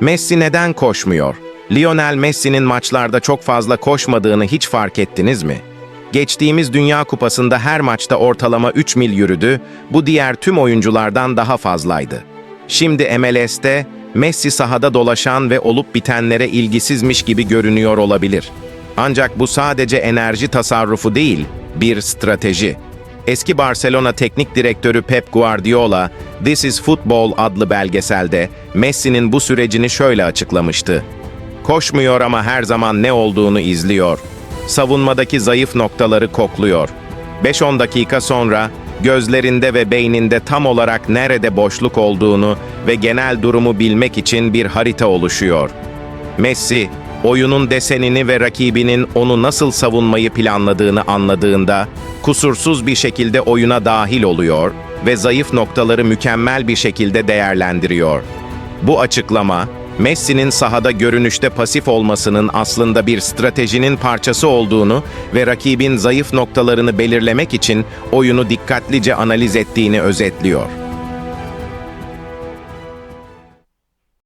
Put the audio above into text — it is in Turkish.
Messi neden koşmuyor? Lionel Messi'nin maçlarda çok fazla koşmadığını hiç fark ettiniz mi? Geçtiğimiz Dünya Kupası'nda her maçta ortalama 3 mil yürüdü, bu diğer tüm oyunculardan daha fazlaydı. Şimdi MLS'te Messi sahada dolaşan ve olup bitenlere ilgisizmiş gibi görünüyor olabilir. Ancak bu sadece enerji tasarrufu değil, bir strateji. Eski Barcelona teknik direktörü Pep Guardiola, This is Football adlı belgeselde Messi'nin bu sürecini şöyle açıklamıştı. Koşmuyor ama her zaman ne olduğunu izliyor. Savunmadaki zayıf noktaları kokluyor. 5-10 dakika sonra gözlerinde ve beyninde tam olarak nerede boşluk olduğunu ve genel durumu bilmek için bir harita oluşuyor. Messi, oyunun desenini ve rakibinin onu nasıl savunmayı planladığını anladığında kusursuz bir şekilde oyuna dahil oluyor ve zayıf noktaları mükemmel bir şekilde değerlendiriyor. Bu açıklama, Messi'nin sahada görünüşte pasif olmasının aslında bir stratejinin parçası olduğunu ve rakibin zayıf noktalarını belirlemek için oyunu dikkatlice analiz ettiğini özetliyor.